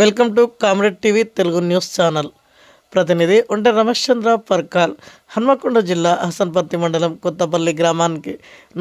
Welcome to comrade TV Telugu news channel. ప్రతినిధి ఉంటే రమేష్ చంద్ర పర్కాల్. హన్మకొండ జిల్లా హసన్పర్తి మండలం కొత్తపల్లి గ్రామానికి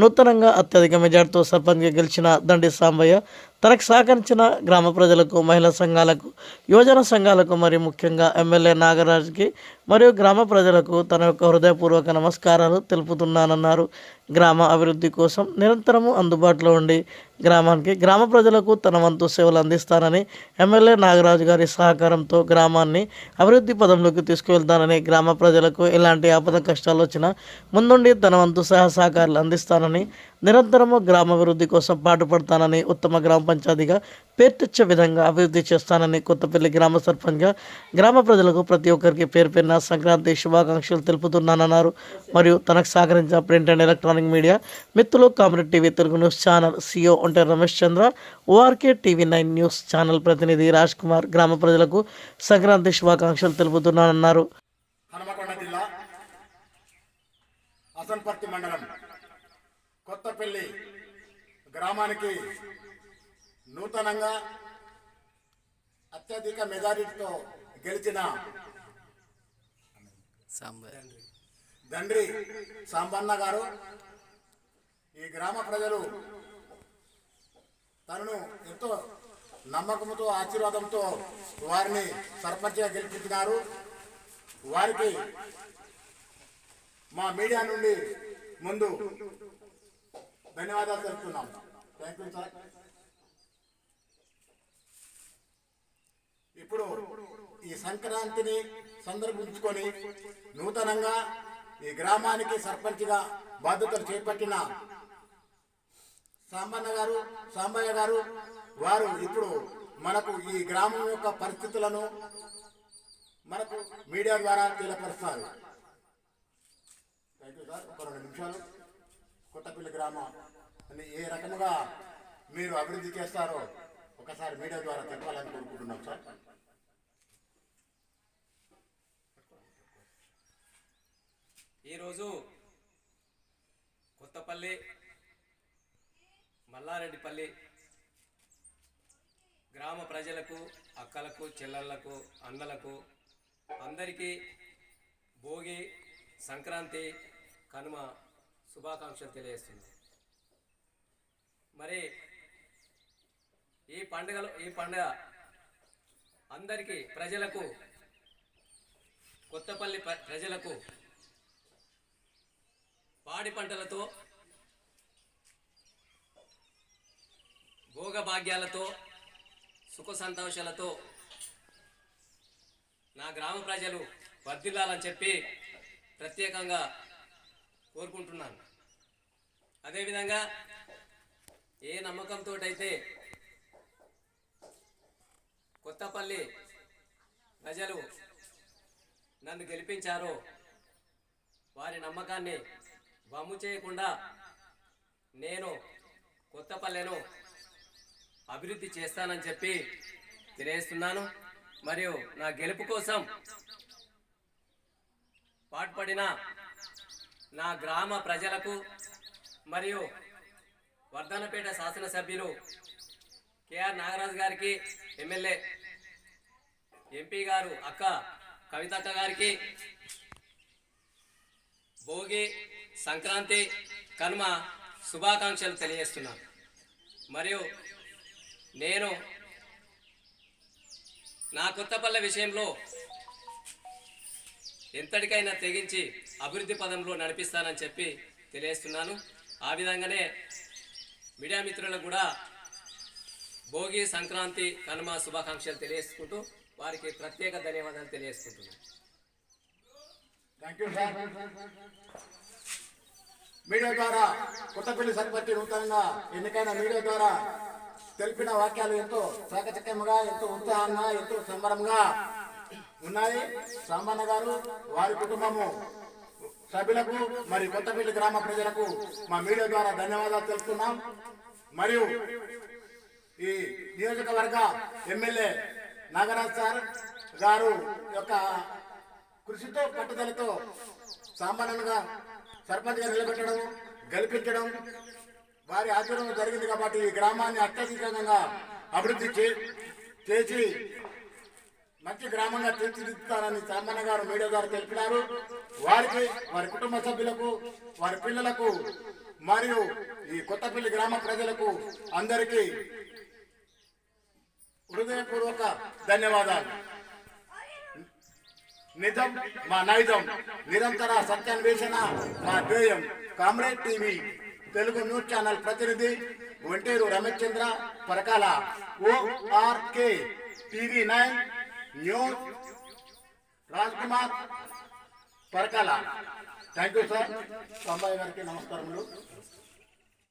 నూతనంగా అత్యధిక మెజార్టీతో సర్పంచ్గా గెలిచిన దండి సాంబయ్య తనకు సహకరించిన గ్రామ ప్రజలకు మహిళా సంఘాలకు యువజన సంఘాలకు మరియు ముఖ్యంగా ఎమ్మెల్యే నాగరాజ్కి మరియు గ్రామ ప్రజలకు తన యొక్క హృదయపూర్వక నమస్కారాలు తెలుపుతున్నానన్నారు. గ్రామ అభివృద్ధి కోసం నిరంతరము అందుబాటులో ఉండి గ్రామానికి గ్రామ ప్రజలకు తన వంతు సేవలు అందిస్తానని ఎమ్మెల్యే నాగరాజు గారి సహకారంతో గ్రామాన్ని అభివృద్ధి పదంలోకి తీసుకువెళ్తానని గ్రామ ప్రజలకు ఎలాంటి ఆపద కష్టాలు వచ్చినా ముందుండి తన వంతు సహ సహకారాలు అందిస్తానని నిరంతరము గ్రామాభివృద్ధి కోసం పాటుపడతానని ఉత్తమ గ్రామ పంచాయతీగా పేరుతెచ్చే విధంగా అభివృద్ధి చేస్తానని కొత్తపల్లి గ్రామ సర్పంచ్గా గ్రామ ప్రజలకు ప్రతి ఒక్కరికి పేరు పేరున సంక్రాంతి శుభాకాంక్షలు తెలుపుతున్నానన్నారు. మరియు తనకు సహకరించిన ప్రింట్ అండ్ ఎలక్ట్రానిక్ మీడియా మిత్రులు comrade TV Telugu news channel CO Onte Ramesh Chandra ORK TV nine news channel ప్రతినిధి రాజ్ కుమార్ గ్రామ ప్రజలకు సంక్రాంతి శుభాకాంక్షలు తెలుపుతున్నానన్నారు. హనుమకొండ జిల్లా అసన్పర్తి మండలం కొత్తపల్లి గ్రామానికి నూతనంగా అత్యధిక మెజారిటీతో గెలిచిన దండ్రి సాంబన్న గారు. ఈ గ్రామ ప్రజలు తనను ఎంతో నమ్మకంతో ఆశీర్వాదంతో వారిని సర్పంచ్గా గెలిపించినారు. వారికి మా మీడియా నుండి ముందు ధన్యవాదాలు తెలుపుతున్నాం. Thank you sir. ఇప్పుడు ఈ సంక్రాంతిని సందర్భించుకొని నూతనంగా ఈ గ్రామానికి సర్పంచ్గా బాధ్యతలు చేపట్టిన సాంబన్న గారు సాంబయ్య గారు వారు ఇప్పుడు మనకు ఈ గ్రామం యొక్క పరిస్థితులను మనకు మీడియా ద్వారా తెలియపరుస్తారు. థ్యాంక్ యూ సార్ ఒక రెండు నిమిషాలు. కొత్తపల్లి గ్రామం అని ఏ రకముగా మీరు అభివృద్ధి చేస్తారో ఒకసారి మీడియా ద్వారా తెలపాలని కోరుకుంటున్నాం సార్. ఈరోజు కొత్తపల్లి మల్లారెడ్డిపల్లి గ్రామ ప్రజలకు అక్కలకు చెల్లెళ్ళకు అన్నలకు అందరికీ భోగి సంక్రాంతి కనుమ శుభాకాంక్షలు తెలియజేస్తుంది మరి ఈ పండుగలో ఈ పండుగ అందరికీ ప్రజలకు కొత్తపల్లి ప్రజలకు పాడి పంటలతో భోగభాగ్యాలతో సుఖ సంతోషాలతో నా గ్రామ ప్రజలు వర్ధిల్లాలని చెప్పి ప్రత్యేకంగా కోరుకుంటున్నాను. అదేవిధంగా ఏ నమ్మకంతో అయితే కొత్తపల్లి ప్రజలు నన్ను గెలిపించారో. వారి నమ్మకాన్ని వమ్ము చేయకుండా నేను కొత్తపల్లెను అభివృద్ధి చేస్తానని చెప్పి తెలియజేస్తున్నాను. మరియు నా గెలుపు కోసం పాటుపడిన నా గ్రామ ప్రజలకు మరియు వర్ధనపేట శాసనసభ్యులు కేఆర్ నాగరాజు గారికి ఎమ్మెల్యే ఎంపీ గారు అక్క కవితక్క గారికి భోగి సంక్రాంతి కనుమ శుభాకాంక్షలు తెలియజేస్తున్నాను. మరియు నేను నా కొత్తపల్లె విషయంలో ఎంతటికైనా తెగించి అభివృద్ధి పదంలో నడిపిస్తానని చెప్పి తెలియజేస్తున్నాను. ఆ విధంగానే మీడియా మిత్రులకు కూడా భోగి సంక్రాంతి కనుమ శుభాకాంక్షలు తెలియజేసుకుంటూ వారికి ప్రత్యేక ధన్యవాదాలు తెలియజేసుకుంటున్నాను థ్యాంక్ యూ సార్ మీడియా ద్వారా కొత్తపల్లి సరిపట్టి నూతనంగా ఎన్నికైన మీడియా ద్వారా తెలిపిన వాక్యాలు ఎంతో చాకచక్యంగా ఎంతో ఉత్సాహంగా ఎంతో సంబరంగా ఉన్నాయి. సాంబన్న గారు వారి కుటుంబము సభ్యులకు మరి కొత్తపల్లి గ్రామ ప్రజలకు మా మీడియా ద్వారా ధన్యవాదాలు తెలుపుతున్నాం. మరియు ఈ నియోజకవర్గ ఎమ్మెల్యే నాగరాజ్ సార్ గారు యొక్క కృషితో పట్టుదలతో సామాన్యంగా సర్పంచ్గా నిలబెట్టడం గెలిపించడం వారి ఆచరణ జరిగింది కాబట్టి ఈ గ్రామాన్ని అత్యధికంగా అభివృద్ధి చేసి మంచి గ్రామంగా తీర్చిదిద్దుతారని సామాన్య గారు మీడియా గారు తెలిపినారు. వారికి వారి కుటుంబ సభ్యులకు వారి పిల్లలకు మరియు ఈ కొత్తపల్లి గ్రామ ప్రజలకు అందరికీ హృదయపూర్వక ధన్యవాదాలు. నిజం మా నైజం నిరంతర సత్యాన్వేషణ మా ధ్యేయం. Comrade TV Telugu news channel ప్రతినిధి Onteru Rameshchandra Parakala ORK TV nine news Raj Kumar Parakala. Thank you sir అమ్మాయి గారికి నమస్కారములు.